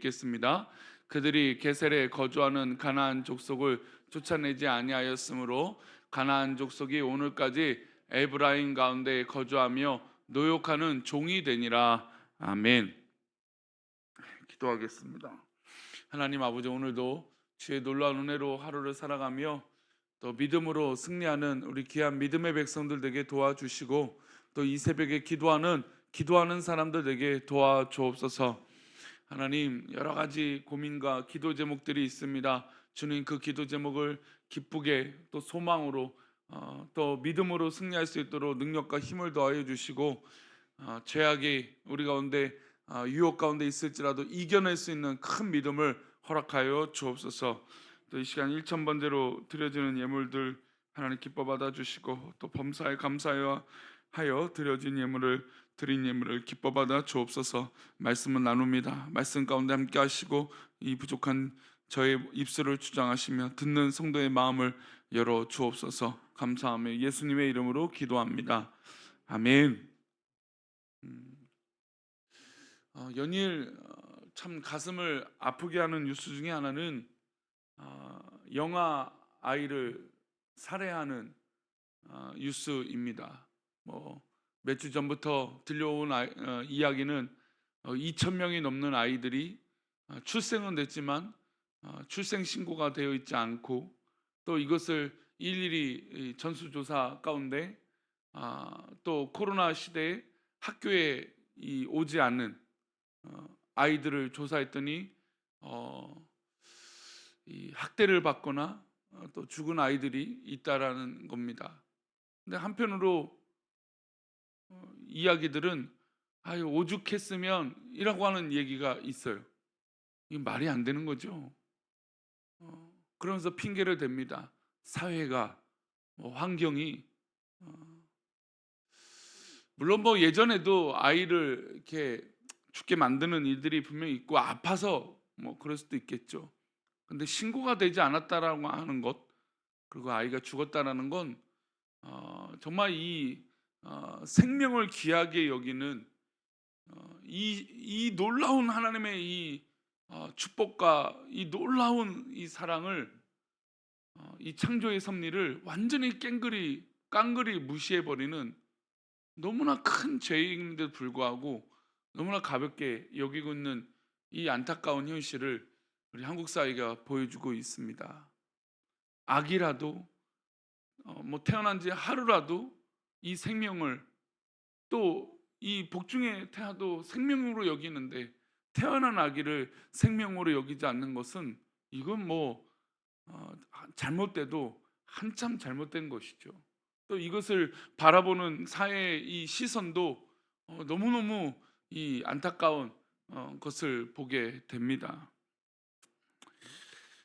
읽겠습니다. 그들이 게셀에 거주하는 가나안 족속을 쫓아내지 아니하였으므로 가나안 족속이 오늘까지 에브라임 가운데 거주하며 노역하는 종이 되니라. 아멘. 기도하겠습니다. 하나님 아버지 오늘도 주의 놀라운 은혜로 하루를 살아가며 또 믿음으로 승리하는 우리 귀한 믿음의 백성들 되게 도와주시고 또 이 새벽에 기도하는 기도하는 사람들 되게 도와주옵소서. 하나님 여러 가지 고민과 기도 제목들이 있습니다. 주님 그 기도 제목을 기쁘게 또 소망으로 어, 또 믿음으로 승리할 수 있도록 능력과 힘을 더하여 주시고 어, 죄악이 우리 가운데 어, 유혹 가운데 있을지라도 이겨낼 수 있는 큰 믿음을 허락하여 주옵소서. 또 이 시간 1천 번대로 드려지는 예물들 하나님 기뻐 받아 주시고 또 범사에 감사하여 하여 드려진 예물을 드린 예물을 기뻐 받아 주옵소서. 말씀을 나눕니다. 말씀 가운데 함께 하시고 이 부족한 저의 입술을 주장하시며 듣는 성도의 마음을 열어 주옵소서. 감사하며 예수님의 이름으로 기도합니다. 아멘. 음, 어, 연일 어, 참 가슴을 아프게 하는 뉴스 중에 하나는 어, 영아 아이를 살해하는 어, 뉴스입니다. 뭐 몇 주 전부터 들려온 아이, 어, 이야기는 어, 2천 명이 넘는 아이들이 어, 출생은 됐지만 어, 출생 신고가 되어 있지 않고 또 이것을 일일이 이 전수조사 가운데 아, 또 코로나 시대에 학교에 이 오지 않는 어, 아이들을 조사했더니 어, 이 학대를 받거나 어, 또 죽은 아이들이 있다라는 겁니다. 근데 한편으로 어, 이야기들은 아유 오죽했으면 이라고 하는 얘기가 있어요. 이 말이 안 되는 거죠. 어, 그러면서 핑계를 댑니다. 사회가 뭐 환경이 어, 물론 뭐 예전에도 아이를 이렇게 죽게 만드는 일들이 분명히 있고 아파서 뭐 그럴 수도 있겠죠. 근데 신고가 되지 않았다라고 하는 것 그리고 아이가 죽었다라는 건 어, 정말 이 어, 생명을 귀하게 여기는 어, 이, 이 놀라운 하나님의 이 어, 축복과 이 놀라운 이 사랑을 어, 이 창조의 섭리를 완전히 깽그리 깡그리 무시해 버리는 너무나 큰 죄인임에도 불구하고 너무나 가볍게 여기고 있는 이 안타까운 현실을 우리 한국 사회가 보여주고 있습니다. 악이라도 어, 뭐 태어난 지 하루라도 이 생명을 또 이 복중에 태아도 생명으로 여기는데 태어난 아기를 생명으로 여기지 않는 것은 이건 뭐 어, 잘못돼도 한참 잘못된 것이죠. 또 이것을 바라보는 사회의 이 시선도 어, 너무너무 이 안타까운 어, 것을 보게 됩니다.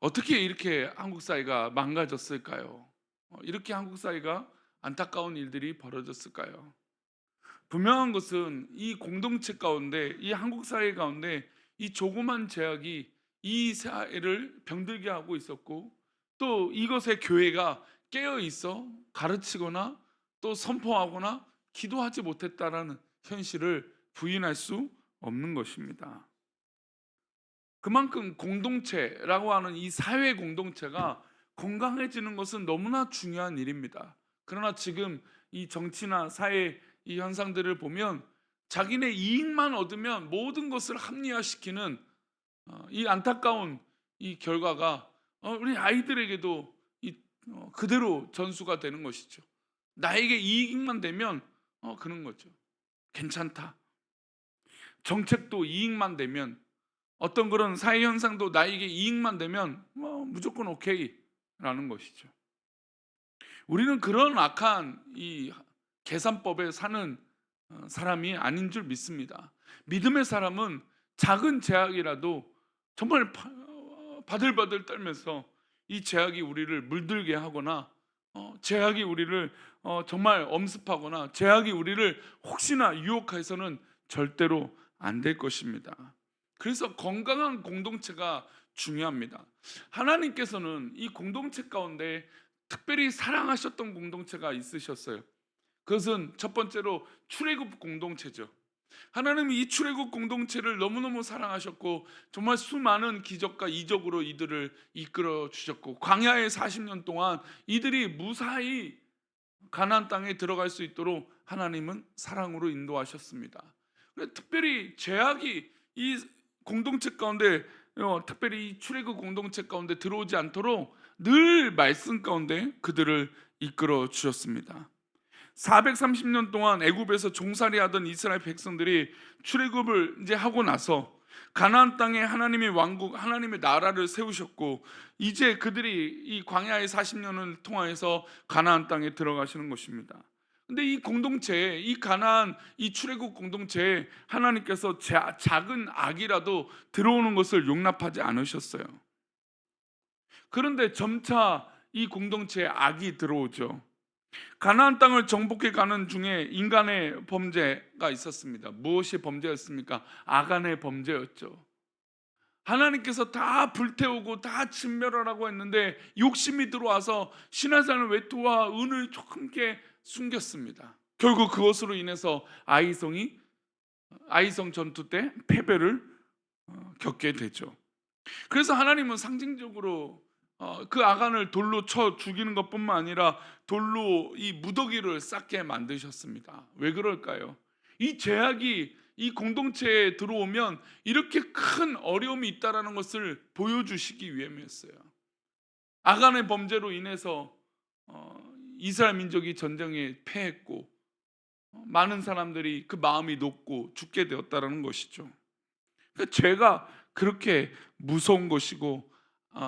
어떻게 이렇게 한국 사회가 망가졌을까요? 어, 이렇게 한국 사회가 안타까운 일들이 벌어졌을까요? 분명한 것은 이 공동체 가운데, 이 한국 사회 가운데 이 조그만 제약이 이 사회를 병들게 하고 있었고 또 이것에 교회가 깨어 있어 가르치거나 또 선포하거나 기도하지 못했다라는 현실을 부인할 수 없는 것입니다. 그만큼 공동체라고 하는 이 사회 공동체가 건강해지는 것은 너무나 중요한 일입니다. 그러나 지금 이 정치나 사회 이 현상들을 보면 자기네 이익만 얻으면 모든 것을 합리화시키는 어, 이 안타까운 이 결과가 어, 우리 아이들에게도 이, 어, 그대로 전수가 되는 것이죠. 나에게 이익만 되면 어, 그런 거죠. 괜찮다. 정책도 이익만 되면 어떤 그런 사회 현상도 나에게 이익만 되면 뭐 무조건 오케이라는 것이죠. 우리는 그런 악한 이 계산법에 사는 어, 사람이 아닌 줄 믿습니다. 믿음의 사람은 작은 제약이라도 정말 파- 어, 바들바들 떨면서 이 제약이 우리를 물들게 하거나 어, 제약이 우리를 어, 정말 엄습하거나 제약이 우리를 혹시나 유혹해서는 절대로 안 될 것입니다. 그래서 건강한 공동체가 중요합니다. 하나님께서는 이 공동체 가운데 특별히 사랑하셨던 공동체가 있으셨어요. 그것은 첫 번째로 출애굽 공동체죠. 하나님이 이 출애굽 공동체를 너무너무 사랑하셨고 정말 수많은 기적과 이적으로 이들을 이끌어 주셨고 광야의 40년 동안 이들이 무사히 가나안 땅에 들어갈 수 있도록 하나님은 사랑으로 인도하셨습니다. 특별히 죄악이 이 공동체 가운데 어, 특별히 이 출애굽 공동체 가운데 들어오지 않도록 늘 말씀 가운데 그들을 이끌어 주셨습니다. 430년 동안 애굽에서 종살이 하던 이스라엘 백성들이 출애굽을 이제 하고 나서 가나안 땅에 하나님의 왕국, 하나님의 나라를 세우셨고 이제 그들이 이 광야의 40년을 통하여서 가나안 땅에 들어가시는 것입니다. 근데 이 공동체, 이 가나안, 이 출애굽 공동체에 하나님께서 자- 작은 악이라도 들어오는 것을 용납하지 않으셨어요. 그런데 점차 이 공동체에 악이 들어오죠. 가나안 땅을 정복해 가는 중에 인간의 범죄가 있었습니다. 무엇이 범죄였습니까? 아간의 범죄였죠. 하나님께서 다 불태우고 다 진멸하라고 했는데 욕심이 들어와서 신하산을 외투와 은을 조금게 숨겼습니다. 결국 그것으로 인해서 아이성이 아이성 전투 때 패배를 어, 겪게 되죠. 그래서 하나님은 상징적으로 어, 그 아간을 돌로 쳐 죽이는 것뿐만 아니라 돌로 이 무더기를 쌓게 만드셨습니다. 왜 그럴까요? 이 죄악이 이 공동체에 들어오면 이렇게 큰 어려움이 있다라는 것을 보여주시기 위함이었어요. 아간의 범죄로 인해서 어, 이스라엘 민족이 전쟁에 패했고 어, 많은 사람들이 그 마음이 높고 죽게 되었다라는 것이죠. 그 죄가 그렇게 무서운 것이고 어,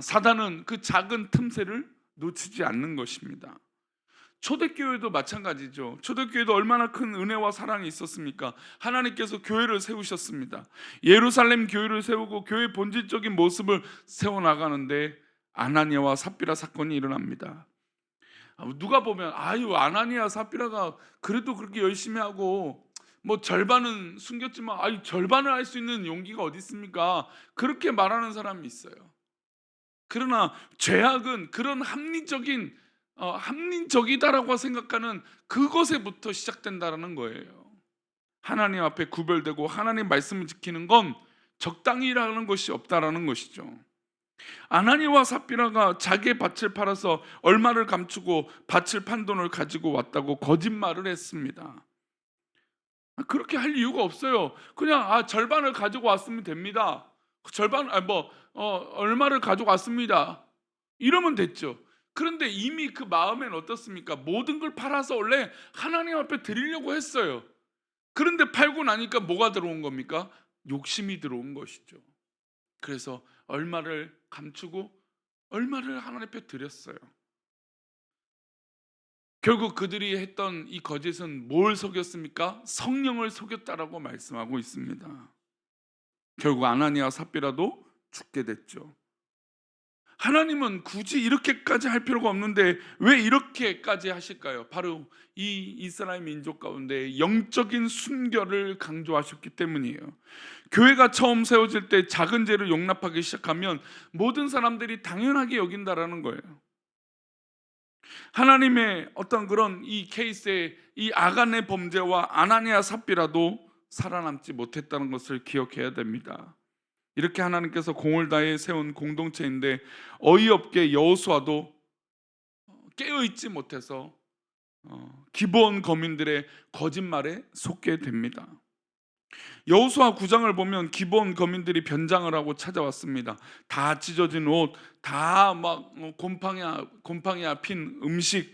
사단은 그 작은 틈새를 놓치지 않는 것입니다. 초대교회도 마찬가지죠. 초대교회도 얼마나 큰 은혜와 사랑이 있었습니까? 하나님께서 교회를 세우셨습니다. 예루살렘 교회를 세우고 교회 본질적인 모습을 세워 나가는데 아나니아와 삽비라 사건이 일어납니다. 아, 누가 보면 아유 아나니아 삽비라가 그래도 그렇게 열심히 하고 뭐 절반은 숨겼지만 아유 절반을 할 수 있는 용기가 어디 있습니까? 그렇게 말하는 사람이 있어요. 그러나 죄악은 그런 합리적인 어, 합리적이다라고 생각하는 그것에부터 시작된다라는 거예요. 하나님 앞에 구별되고 하나님 말씀을 지키는 건 적당히라는 것이 없다라는 것이죠. 아나니와 삽비라가 자기의 밭을 팔아서 얼마를 감추고 밭을 판 돈을 가지고 왔다고 거짓말을 했습니다. 아, 그렇게 할 이유가 없어요. 그냥 아 절반을 가지고 왔으면 됩니다. 절반 아뭐 어, 얼마를 가지고 왔습니다. 이러면 됐죠. 그런데 이미 그 마음엔 어떻습니까? 모든 걸 팔아서 원래 하나님 앞에 드리려고 했어요. 그런데 팔고 나니까 뭐가 들어온 겁니까? 욕심이 들어온 것이죠. 그래서 얼마를 감추고 얼마를 하나님 앞에 드렸어요. 결국 그들이 했던 이 거짓은 뭘 속였습니까? 성령을 속였다라고 말씀하고 있습니다. 결국 아나니아 삽비라도 죽게 됐죠. 하나님은 굳이 이렇게까지 할 필요가 없는데 왜 이렇게까지 하실까요? 바로 이 이스라엘 민족 가운데 영적인 순결을 강조하셨기 때문이에요. 교회가 처음 세워질 때 작은 죄를 용납하기 시작하면 모든 사람들이 당연하게 여긴다라는 거예요. 하나님의 어떤 그런 이 케이스에 이 아간의 범죄와 아나니아 삽비라도 살아남지 못했다는 것을 기억해야 됩니다. 이렇게 하나님께서 공을 다해 세운 공동체인데 어이없게 여호수아도 깨어 있지 못해서 어, 기본 거민들의 거짓말에 속게 됩니다. 여호수아 9장을 보면 기본 거민들이 변장을 하고 찾아왔습니다. 다 찢어진 옷, 다 막 곰팡이야 곰팡이야 핀 음식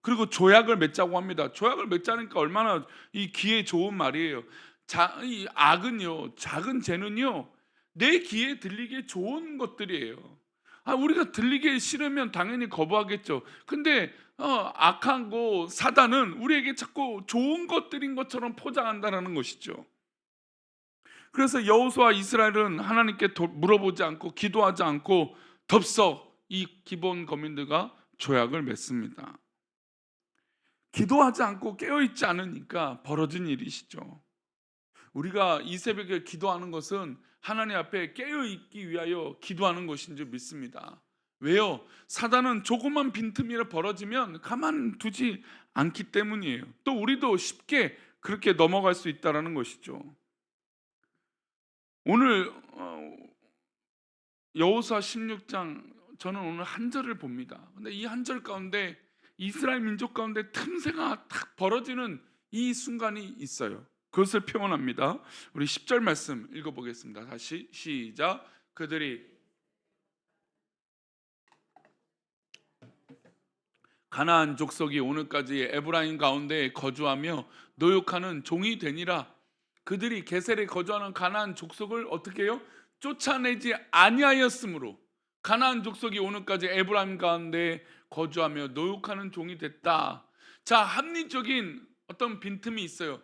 그리고 조약을 맺자고 합니다. 조약을 맺자니까 얼마나 이 귀에 좋은 말이에요. 자, 이 악은요, 작은 죄는요, 내 귀에 들리기 좋은 것들이에요. 아, 우리가 들리기 싫으면 당연히 거부하겠죠. 근데 어, 거 사단은 우리에게 자꾸 좋은 것들인 것처럼 포장한다라는 것이죠. 그래서 여호수아 이스라엘은 하나님께 도- 물어보지 않고 기도하지 않고 덥석 이 기본 거민들과 조약을 맺습니다. 기도하지 않고 깨어 있지 않으니까 벌어진 일이시죠. 우리가 이 새벽에 기도하는 것은 하나님 앞에 깨어 있기 위하여 기도하는 것인 줄 믿습니다. 왜요? 사단은 조그만 빈틈이라 벌어지면 가만 두지 않기 때문이에요. 또 우리도 쉽게 그렇게 넘어갈 수 있다라는 것이죠. 오늘 어, 여호수아 16장 저는 오늘 한 절을 봅니다. 근데 이 한 절 가운데 이스라엘 민족 가운데 틈새가 탁 벌어지는 이 순간이 있어요. 그것을 표현합니다. 우리 10절 말씀 읽어보겠습니다. 다시 시작. 그들이 가나안 족속이 오늘까지 에브라임 가운데 거주하며 노역하는 종이 되니라. 그들이 게셀에 거주하는 가나안 족속을 어떻게 해요? 쫓아내지 아니하였으므로 가나안 족속이 오늘까지 에브라임 가운데 거주하며 노역하는 종이 됐다. 자, 합리적인 어떤 빈틈이 있어요.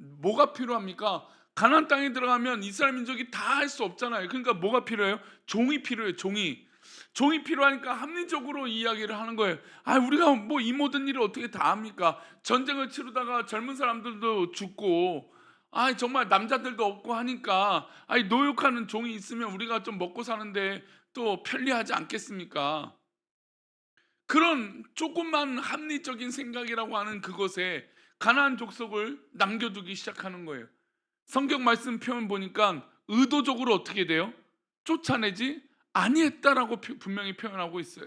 뭐가 필요합니까? 가나안 땅에 들어가면 이스라엘 민족이 다 할 수 없잖아요. 그러니까 뭐가 필요해요? 종이 필요해요. 종이. 종이 필요하니까 합리적으로 이야기를 하는 거예요. 아, 우리가 뭐 이 모든 일을 어떻게 다 합니까? 전쟁을 치르다가 젊은 사람들도 죽고 아, 정말 남자들도 없고 하니까 아이 노역하는 종이 있으면 우리가 좀 먹고 사는데 또 편리하지 않겠습니까? 그런 조금만 합리적인 생각이라고 하는 그것에 가나안 족속을 남겨두기 시작하는 거예요. 성경 말씀 표현 보니까 의도적으로 어떻게 돼요? 쫓아내지 아니했다라고 표- 분명히 표현하고 있어요.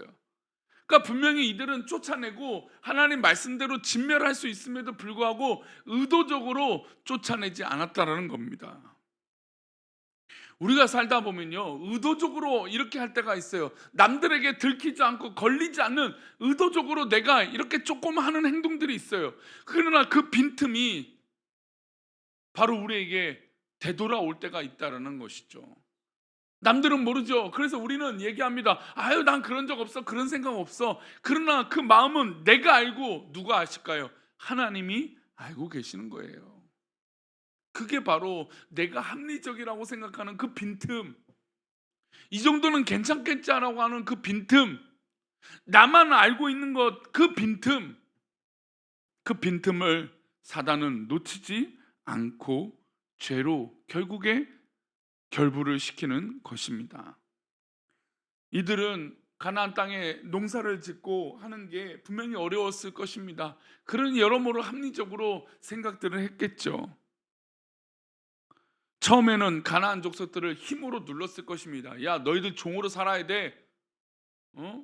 그러니까 분명히 이들은 쫓아내고 하나님 말씀대로 진멸할 수 있음에도 불구하고 의도적으로 쫓아내지 않았다라는 겁니다. 우리가 살다 보면요, 의도적으로 이렇게 할 때가 있어요. 남들에게 들키지 않고 걸리지 않는 의도적으로 내가 이렇게 조금 하는 행동들이 있어요. 그러나 그 빈틈이 바로 우리에게 되돌아올 때가 있다라는 것이죠. 남들은 모르죠. 그래서 우리는 얘기합니다. 아유, 난 그런 적 없어. 그런 생각 없어. 그러나 그 마음은 내가 알고 누가 아실까요? 하나님이 알고 계시는 거예요. 그게 바로 내가 합리적이라고 생각하는 그 빈틈. 이 정도는 괜찮겠지라고 하는 그 빈틈. 나만 알고 있는 것, 그 빈틈. 그 빈틈을 사단은 놓치지 않고 죄로 결국에 결부를 시키는 것입니다. 이들은 가나안 땅에 농사를 짓고 하는 게 분명히 어려웠을 것입니다. 그런 여러모로 합리적으로 생각들을 했겠죠. 처음에는 가나안 족속들을 힘으로 눌렀을 것입니다. 야, 너희들 종으로 살아야 돼. 어?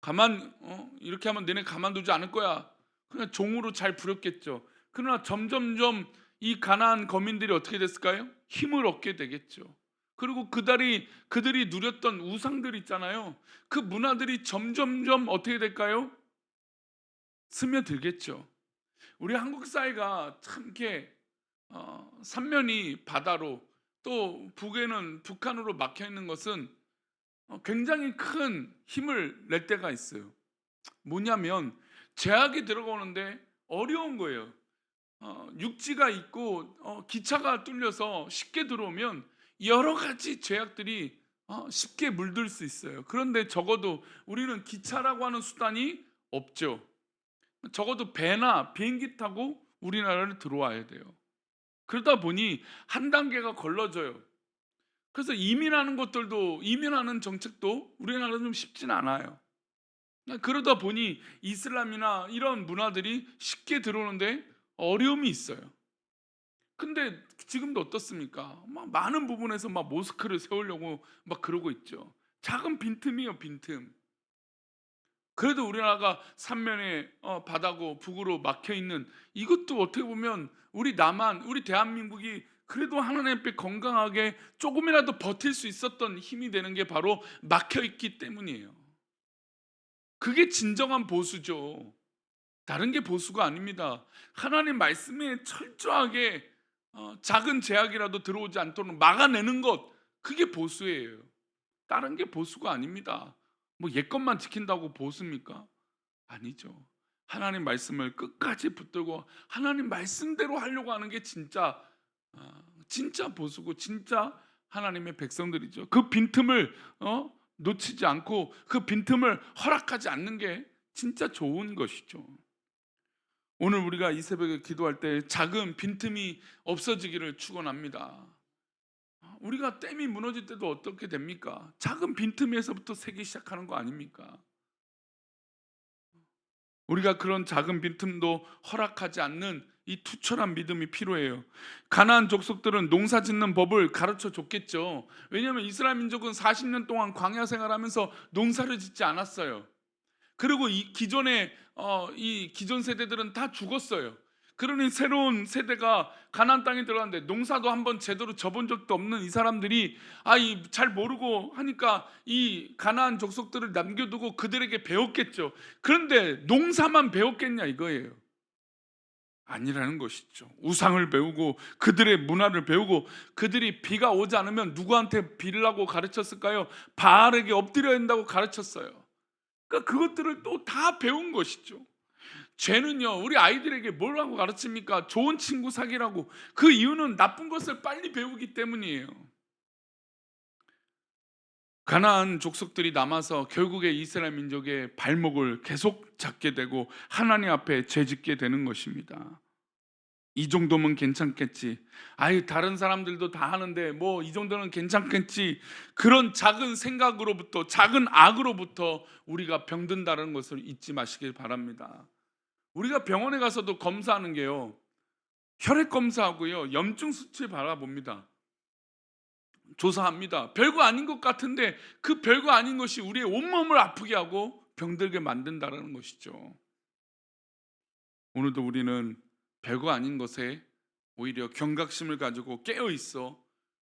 가만 어? 이렇게 하면 너네 가만두지 않을 거야. 그냥 종으로 잘 부렸겠죠. 그러나 점점점 이 가나안 거민들이 어떻게 됐을까요? 힘을 얻게 되겠죠. 그리고 그들이 그들이 누렸던 우상들 있잖아요. 그 문화들이 점점점 어떻게 될까요? 스며들겠죠. 우리 한국 사회가 참 이렇게 어, 삼면이 바다로 또 북에는 북한으로 막혀 있는 것은 어, 굉장히 큰 힘을 낼 때가 있어요. 뭐냐면 제약이 들어오는데 어려운 거예요. 어, 육지가 있고 어, 기차가 뚫려서 쉽게 들어오면 여러 가지 제약들이 어, 쉽게 물들 수 있어요. 그런데 적어도 우리는 기차라고 하는 수단이 없죠. 적어도 배나 비행기 타고 우리나라를 들어와야 돼요. 그러다 보니 한 단계가 걸러져요. 그래서 이민하는 것들도 이민하는 정책도 우리나라는 좀 쉽진 않아요. 그러다 보니 이슬람이나 이런 문화들이 쉽게 들어오는데 어려움이 있어요. 근데 지금도 어떻습니까? 막 많은 부분에서 막 모스크를 세우려고 막 그러고 있죠. 작은 빈틈이요, 빈틈. 그래도 우리나라가 삼면에 어, 바다고 북으로 막혀 있는 이것도 어떻게 보면 우리 남한, 우리 대한민국이 그래도 하나님 앞에 건강하게 조금이라도 버틸 수 있었던 힘이 되는 게 바로 막혀 있기 때문이에요. 그게 진정한 보수죠. 다른 게 보수가 아닙니다. 하나님 말씀에 철저하게 어, 작은 제약이라도 들어오지 않도록 막아내는 것 그게 보수예요. 다른 게 보수가 아닙니다. 뭐 옛것만 지킨다고 보수입니까? 아니죠. 하나님 말씀을 끝까지 붙들고 하나님 말씀대로 하려고 하는 게 진짜 어, 진짜 보수고 진짜 하나님의 백성들이죠. 그 빈틈을 어, 놓치지 않고 그 빈틈을 허락하지 않는 게 진짜 좋은 것이죠. 오늘 우리가 이 새벽에 기도할 때 작은 빈틈이 없어지기를 축원합니다. 우리가 댐이 무너질 때도 어떻게 됩니까? 작은 빈틈에서부터 새기 시작하는 거 아닙니까? 우리가 그런 작은 빈틈도 허락하지 않는 이 투철한 믿음이 필요해요. 가나안 족속들은 농사 짓는 법을 가르쳐 줬겠죠. 왜냐하면 이스라엘 민족은 40년 동안 광야 생활하면서 농사를 짓지 않았어요. 그리고 이 기존의 어, 이 기존 세대들은 다 죽었어요. 그러니 새로운 세대가 가나안 땅에 들어갔는데 농사도 한번 제대로 접은 적도 없는 이 사람들이 아이 잘 모르고 하니까 이 가나안 족속들을 남겨두고 그들에게 배웠겠죠. 그런데 농사만 배웠겠냐 이거예요. 아니라는 것이죠. 우상을 배우고 그들의 문화를 배우고 그들이 비가 오지 않으면 누구한테 빌라고 가르쳤을까요? 바알에게 엎드려야 한다고 가르쳤어요. 그러니까 그것들을 또 다 배운 것이죠. 죄는요, 우리 아이들에게 뭐라고 가르칩니까? 좋은 친구 사귀라고. 그 이유는 나쁜 것을 빨리 배우기 때문이에요. 가나안 족속들이 남아서 결국에 이스라엘 민족의 발목을 계속 잡게 되고 하나님 앞에 죄짓게 되는 것입니다. 이 정도면 괜찮겠지. 아유 다른 사람들도 다 하는데 뭐 이 정도는 괜찮겠지. 그런 작은 생각으로부터 작은 악으로부터 우리가 병든다는 것을 잊지 마시길 바랍니다. 우리가 병원에 가서도 검사하는 게요. 혈액 검사하고요. 염증 수치 바라봅니다. 조사합니다. 별거 아닌 것 같은데 그 별거 아닌 것이 우리의 온몸을 아프게 하고 병들게 만든다는 것이죠. 오늘도 우리는 별거 아닌 것에 오히려 경각심을 가지고 깨어 있어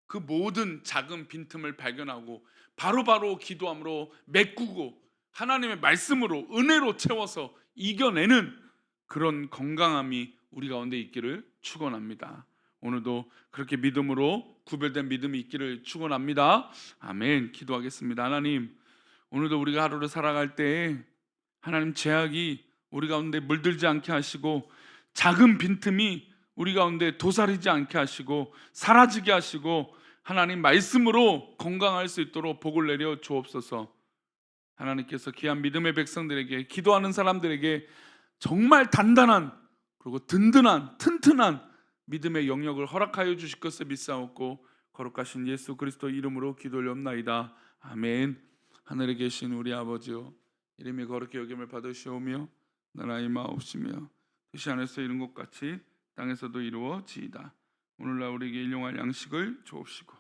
그 모든 작은 빈틈을 발견하고 바로바로 기도함으로 메꾸고 하나님의 말씀으로 은혜로 채워서 이겨내는 그런 건강함이 우리 가운데 있기를 축원합니다. 오늘도 그렇게 믿음으로 구별된 믿음이 있기를 축원합니다. 아멘. 기도하겠습니다. 하나님, 오늘도 우리가 하루를 살아갈 때 하나님 제약이 우리 가운데 물들지 않게 하시고 작은 빈틈이 우리 가운데 도사리지 않게 하시고 사라지게 하시고 하나님 말씀으로 건강할 수 있도록 복을 내려 주옵소서. 하나님께서 귀한 믿음의 백성들에게 기도하는 사람들에게 정말 단단한 그리고 든든한 튼튼한 믿음의 영역을 허락하여 주실 것을 믿사옵고 거룩하신 예수 그리스도 이름으로 기도올옵나이다. 아멘. 하늘에 계신 우리 아버지요 이름이 거룩히 여김을 받으시오며 나라의 마옵시며 뜻이 하늘에서 이룬 것 같이 땅에서도 이루어지이다. 오늘날 우리에게 일용할 양식을 주옵시고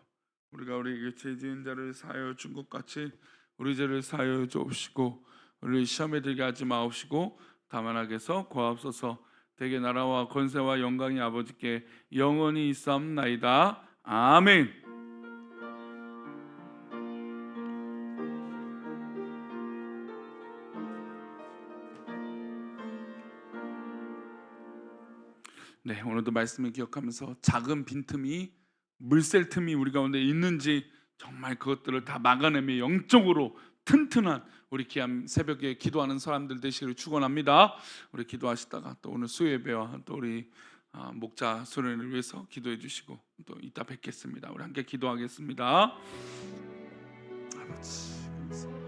우리가 우리에게 죄 지은 자를 사하여 준 것 같이 우리 죄를 사하여 주옵시고 우리를 시험에 들게 하지 마옵시고 다만 하게서 고하옵소서 대개 나라와 권세와 영광이 아버지께 영원히 있사옵나이다. 아멘. 네, 오늘도 말씀을 기억하면서 작은 빈틈이 물샐 틈이 우리 가운데 있는지 정말 그것들을 다 막아내며 영적으로 튼튼한 우리 귀한 새벽에 기도하는 사람들 되시기를 축원합니다. 우리 기도하시다가 또 오늘 수요예배와 또 우리 아, 목자 수련을 위해서 기도해 주시고 또 이따 뵙겠습니다. 우리 함께 기도하겠습니다. 아버지.